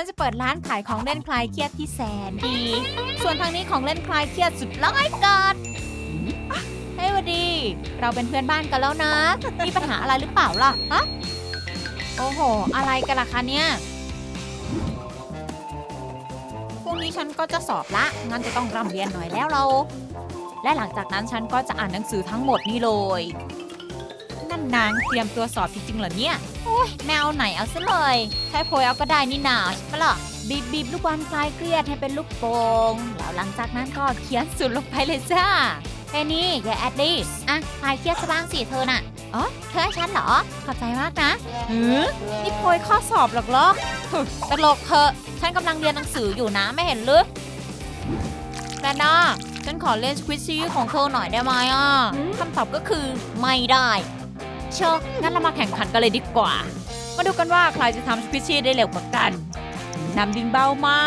ฉันจะเปิดร้านขายของเล่นคลายเครียดที่แสนดี ส่วนทางนี้ของเล่นคลายเครียดสุดร้ายกาจเฮ้ยหวัดดี เราเป็นเพื่อนบ้านกันแล้วนะ มีปัญหาอะไรหรือเปล่าล่ะฮะโอ้โห อะไรกันล่ะคะเนี่ยพรุ่งนี้ฉันก็จะสอบละ งั้นจะต้องร่ำเรียนหน่อยแล้วเรา และหลังจากนั้นฉันก็จะอ่านหนังสือทั้งหมดนี่เลย นั่นนางเตรียมตัวสอบจริงๆเหรอเนี่ยโอ้ยแมวไหนเอาซะเลย ใช้โพยเอาก็ได้นี่นาใช่ปะล่ะบีบบีบลูกบอลคลายเครียดให้เป็นลูกโป่งแล้วหลังจากนั้นก็เขียนสุดลงไปเลยจ้าแค่นี้อย่าแอดดิอะคลายเครียดซะบ้างสิเธอน่ะอ๋อเธอให้ฉันเหรอ ขอบใจมากนะหือนี่โพยข้อสอบหรอกเหรอหึตลกเถอะฉันกำลังเรียนหนังสืออยู่นะไม่เห็นหรือแดนนาฉันขอเล่นสควิชชี่ของเธอหน่อยได้ไหมอะคำตอบก็คือไม่ได้ เชอะงั้นเรามาแข่งขันกันเลยดีกว่า มาดูกันว่าใครจะทำสควิชชี่ได้เร็วกว่ากันนำดินเบามา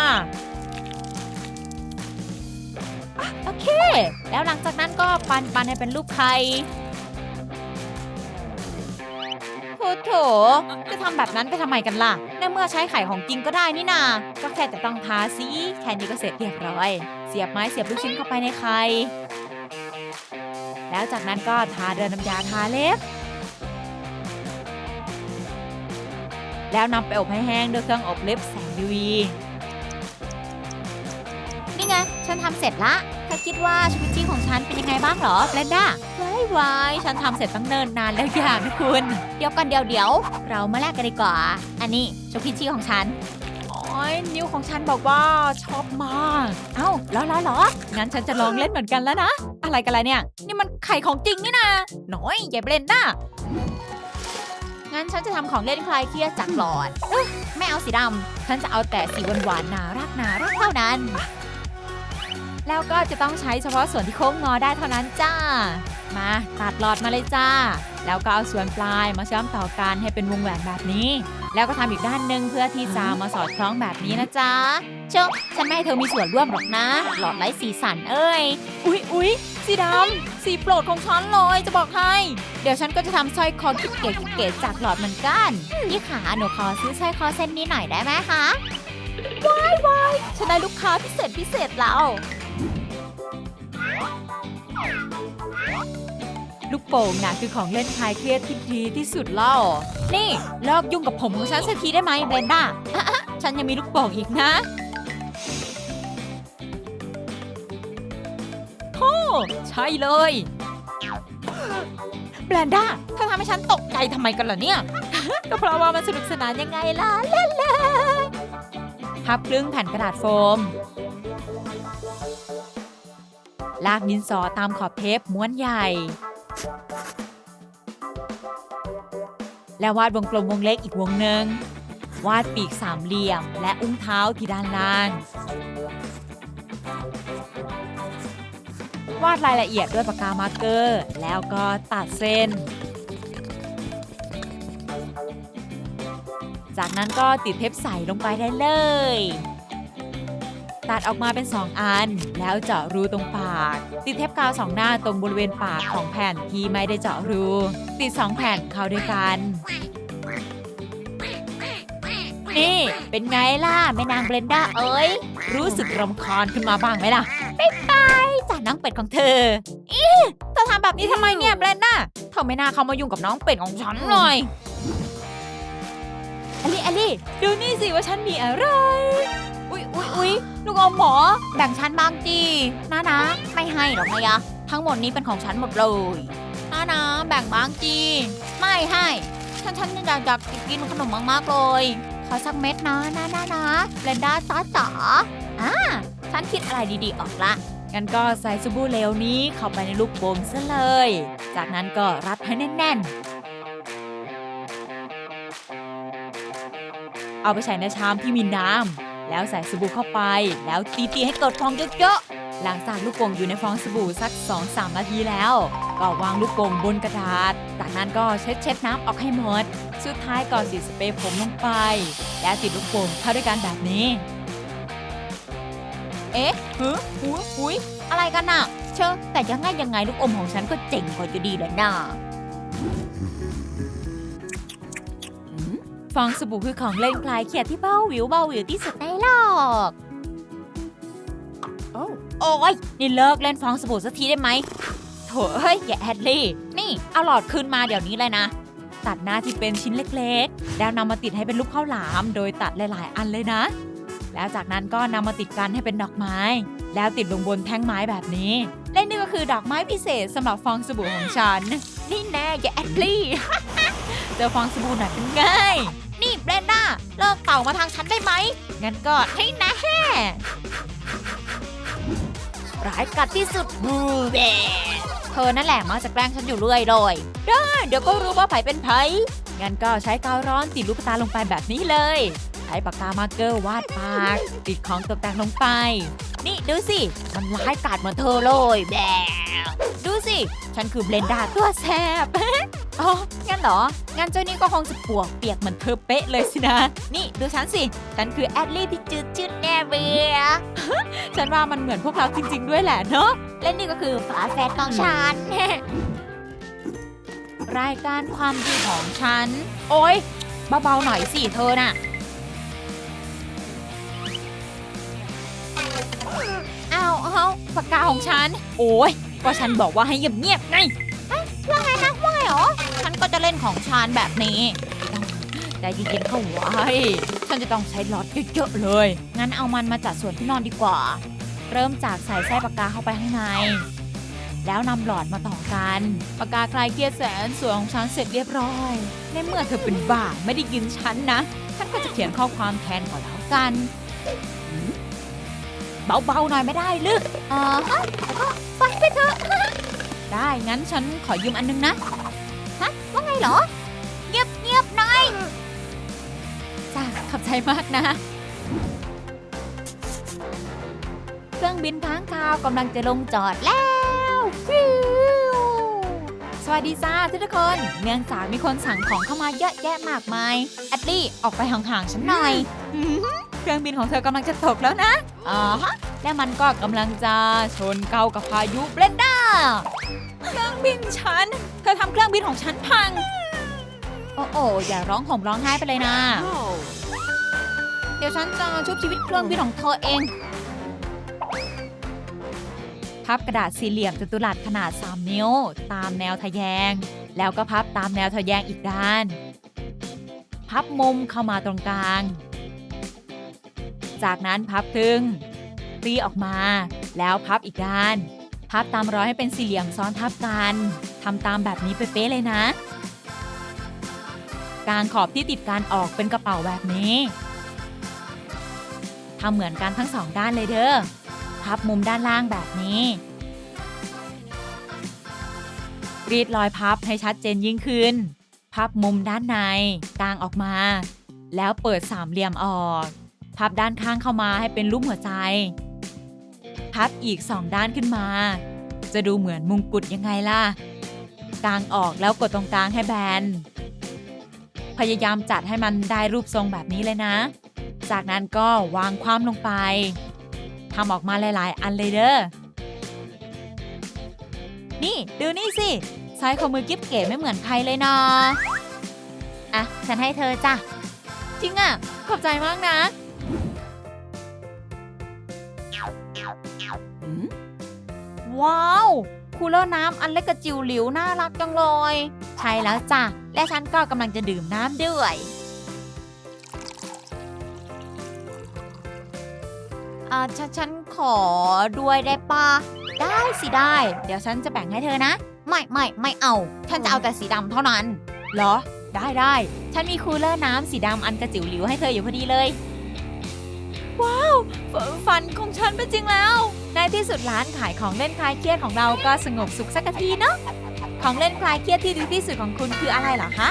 อะโอเค แล้วหลังจากนั้นก็ปันปันให้เป็นรูปไข่โอ้โถจะทำแบบนั้นไปทำไมกันล่ะ ในเมื่อใช้ไข่ของจริงก็ได้นี่นา ก็แค่แต่ต้องทาสีแค่นี้ก็เสร็จเรียบร้อย เสียบไม้เสียบลูกชิ้นเข้าไปในไข่ แล้วจากนั้นก็ทาเดินน้ำยาทาเล็บ แล้วนำไปอบให้แห้งด้วยเครื่องอบเล็บแสง UV นี่ไง ฉันทำเสร็จละเธอคิดว่าชุดจี้ของฉันเป็นยังไงบ้างเหรอเบลนด้าว้ายวายฉันทำเสร็จตั้งเนิ่นนานแล้วอย่างนะคุณ เดี๋ยวกันเดี๋ยวเดี๋ยว เรามาแลกกันดีกว่า อันนี้ชุดจี้ของฉันโอ้ยนิ้วของฉันบอกว่าชอบมาก เอ้าเหรอเหรอเหรองั้นฉันจะลองเล่นเหมือนกันแล้วนะ อะไรกันล่ะเนี่ย นี่มันไข่ของจริงนี่นะน้อยอย่าเบลนด้า งั้นฉันจะทำของเล่นคลายเครียดจากหลอดไม่เอาสีดำฉันจะเอาแต่สีหวานๆน่ารักน่ารักเท่านั้น แล้วก็จะต้องใช้เฉพาะส่วนที่โค้งงอได้เท่านั้นจ้า มาตัดหลอดมาเลยจ้า แล้วก็เอาส่วนปลายมาเชื่อมต่อกันให้เป็นวงแหวนแบบนี้ แล้วก็ทำอีกด้านหนึ่งเพื่อที่จะมาสอดคล้องแบบนี้นะจ๊ะเจ้าฉันไม่ให้เธอมีส่วนร่วมหรอกนะ หลอดไร้สีสันเอ้ย อุ๊ยอุ๊ย สีดำสีโปรดของฉันเลยจะบอกให้ เดี๋ยวฉันก็จะทำสร้อยคอกิ๊บเก๋กิ๊บเก๋จากหลอดเหมือนกัน พี่ขาหนูขอซื้อสร้อยคอเส้นนี้หน่อยได้ไหมคะว้ายวายฉันได้ลูกค้าพิเศษพิเศษแล้วลูกโป่งน่ะคือของเล่นคลายเครียดที่ดีที่สุดเล่านี่เลิกยุ่งกับผมของฉันสักทีได้ไหมเบนด้าฉันยังมีลูกโป่งอีกนะ ใช่เลยแบรนด้าเธอทำให้ฉันตกใจทำไมกันล่ะเนี่ย ก็เพราะว่ามันสนุกสนานยังไงล่ะเล่นเลยพับครึ่งแผ่นกระดาษโฟม ลากดินสอตามขอบเทปม้วนใหญ่ แล้ววาดวงกลมวงเล็กอีกวงหนึ่งวาดปีกสามเหลี่ยม และอุ้งเท้าที่ด้านล่าง วาดรายละเอียดด้วยปากกามาร์กเกอร์ แล้วก็ตัดเส้น จากนั้นก็ติดเทปใสลงไปได้เลย ตัดออกมาเป็น 2 อัน แล้วเจาะรูตรงปาก ติดเทปกาวสองหน้าตรงบริเวณปากของแผ่นที่ไม่ได้เจาะรู ติด 2 แผ่นเข้าด้วยกัน นี่เป็นไงล่ะแม่นางเบรนด้าเอ้ย รู้สึกรำคาญขึ้นมาบ้างไหมล่ะไปไป จ้าน้องเป็ดของเธออีเธอทำแบบนี้ทำไมเนี่ยเบรนด้าเธอไม่น่าเข้ามายุ่งกับน้องเป็ดของฉันเลยอลี่อลี่ดูนี่สิว่าฉันมีอะไร อุ๊ยอุ๊ยอุ๊ยลูกอมหมอ แบ่งฉันบ้างจีนะนะ ไม่ให้หรอกนายะทั้งหมดนี้เป็นของฉันหมดเลยนะนะ แบ่งบ้างจีไม่ให้ ฉันฉันอยากอยากกินขนมมากๆเลย ขอสักเม็ดนะนะนะนะเบลนด้าจ้าจ๋าอ่าฉันคิดอะไรดีๆออกละ งั้นก็ใส่สบู่เหลวนี้เข้าไปในลูกโป่งซะเลย จากนั้นก็รัดให้แน่นๆ เอาไปใส่ในชามที่มีน้ำ แล้วใส่สบู่เข้าไป แล้วตีๆให้เกิดฟองเยอะๆ หลังจากลูกโป่งอยู่ในฟองสบู่สัก 2-3 นาทีแล้ว ก็วางลูกโป่งบนกระดาษ จากนั้นก็เช็ดเช็ดๆน้ำออกให้หมด สุดท้ายก็สีสเปรย์ผมลงไป แล้วติดลูกโป่งเข้าด้วยกันแบบนี้ เอ๊ะฮึหุยหุยอะไรกันน่ะ เชอะแต่ยังไงยังไงลูกอมของฉันก็เจ๋งกว่าอยู่ดีแหละน่าอืมฟองสบู่คือของเล่นคลายเครียดที่เบาหวิวเบาหวิวที่สุดในโลกโอ้ยนี่เลิกเล่นฟองสบู่สักทีได้ไหมโถเฮ้ยอย่าแอดลี่ นี่ เอาหลอดขึ้นมาเดี๋ยวนี้เลยนะ ตัดหน้าที่เป็นชิ้นเล็กๆ แล้วนำมาติดให้เป็นรูปข้าวหลาม โดยตัดหลายๆ อันเลยนะ แล้วจากนั้นก็นำมาติดกันให้เป็นดอกไม้ แล้วติดลงบนแท่งไม้แบบนี้ และนี่ก็คือดอกไม้พิเศษสำหรับฟองสบู่ของฉัน นี่แน่อย่าแอดลี่เจอฟองสบู่หน่อยเป็นไง นี่เบรนด้าเลิกเต่ามาทางฉันได้ไหม งั้นก็ให้แน่ร้ายกัดที่สุดบูเบเธอนั่นแหละมักจะแกล้งฉันอยู่เรื่อยเลยได้เดี๋ยวก็รู้ว่าไผเป็นไผงั้นก็ใช้กาวร้อนติดลูกตาลงไปแบบนี้เลย ช้ปากกามาร์กเกอร์วาดปากติดของตกแต่งลงไป นี่ดูสิ มันร้ายกัดเหมือนเธอเลยแบดูสิ ฉันคือเบลนดาตัวแซบอ๋องั้นเหรอ งั้นเจ้านี่ก็คงจะปวกเปียกเหมือนเธอเป๊ะเลยสินะ นี่ดูฉันสิ ฉันคือแอดลี่ที่จืดจืดแน่เบียฉันว่ามันเหมือนพวกเราจริง ๆ ด้วยแหละเนาะ และนี่ก็คือฝาแฝดของฉัน รายการความดีของฉัน โอ๊ยเบาๆหน่อยสิเธอน่ะ เอาเอาปากกาของฉัน โอ้ยก็ฉันบอกว่าให้เงียบๆไงเอ้ยว่าไงนะว่าไงหรอ ฉันก็จะเล่นของฉันแบบนี้ใจเย็นๆเข้าไว้ ฉันจะต้องใช้ล็อตเยอะๆเลย งั้นเอามันมาจัดส่วนที่นอนดีกว่า เริ่มจากใส่ไส้ปากกาเข้าไปข้างใน แล้วนำหลอดมาต่อกัน ปากกาคลายเครียดแสนสวยของฉันเสร็จเรียบร้อย ในเมื่อเธอเป็นบ้าไม่ได้ยินฉันนะ ฉันก็จะเขียนข้อความแทนก่อนแล้วกันหืม เบาๆหน่อยไม่ได้ลึกอ่าฮะแล้วก็ไปไปเถอะได้งั้นฉันขอยืมอันนึงนะ ฮะ ว่าไงเหรอ เงียบเงียบหน่อยจ้าขอบใจมากนะ เครื่องบินค้างคาวกำลังจะลงจอดแล้วฟิวสวัสดีจ้าทุกคน เนื่องจากมีคนสั่งของเข้ามาเยอะแยะมากมายแอดลี่ออกไปห่างๆฉันหน่อยอื้อหือเครื่องบินของเธอกำลังจะตกแล้วนะ อ่าฮะ และมันก็กำลังจะชนเกากับพายุเบรนด้า เครื่องบินฉัน เธอทำเครื่องบินของฉันพัง โอ้โออย่าร้องห่มร้องไห้ไปเลยนะ เดี๋ยวฉันจะชุบชีวิตเครื่องบินของเธอเอง พับกระดาษสี่เหลี่ยมจัตุรัสขนาด 3 นิ้ว ตามแนวทะแยง แล้วก็พับตามแนวทะแยงอีกด้าน พับมุมเข้ามาตรงกลาง จากนั้นพับครึ่งรีออกมา แล้วพับอีกด้าน พับตามร้อยให้เป็นสี่เหลี่ยมซ้อนทับกันทำตามแบบนี้เป๊ะเลยนะ กางขอบที่ติดกันออกเป็นกระเป๋าแบบนี้ทำเหมือนกันทั้งสองด้านเลยเด้อ พับมุมด้านล่างแบบนี้รีดรอยพับให้ชัดเจนยิ่งขึ้น พับมุมด้านในกลางออกมา แล้วเปิดสามเหลี่ยมออก พับด้านข้างเข้ามาให้เป็นรูปหัวใจ พับอีกสองด้านขึ้นมา จะดูเหมือนมงกุฎยังไงล่ะ กางออกแล้วกดตรงกลางให้แบน พยายามจัดให้มันได้รูปทรงแบบนี้เลยนะ จากนั้นก็วางความลงไปทำออกมาหลาย ๆ อันเลยเด้อ นี่ดูนี่สิสร้อยข้อมือกิ๊บเก๋ไม่เหมือนใครเลยนาะอะ ฉันให้เธอจ้ะ จริงอะ ขอบใจมากนะ ว้าวคูลเลอร์น้ำอันเล็กกระจิ๋วหลิวน่ารักจังเลย ใช่แล้วจ้ะ และฉันก็กำลังจะดื่มน้ำด้วย อ่าฉันฉันขอด้วยได้ปะได้สิได้ เดี๋ยวฉันจะแบ่งให้เธอนะ ไม่ไม่ไม่เอา ฉันจะเอาแต่สีดำเท่านั้น เหรอ ได้ได้ ฉันมีคูลเลอร์น้ำสีดำอันกระจิ๋วหลิวให้เธออยู่พอดีเลย ว้าว ฝันของฉันเป็นจริงแล้ว ในที่สุดร้านขายของเล่นคลายเครียดของเราก็สงบสุขสักทีเนาะของเล่นคลายเครียดที่ดีที่สุดของคุณคืออะไรเหรอคะ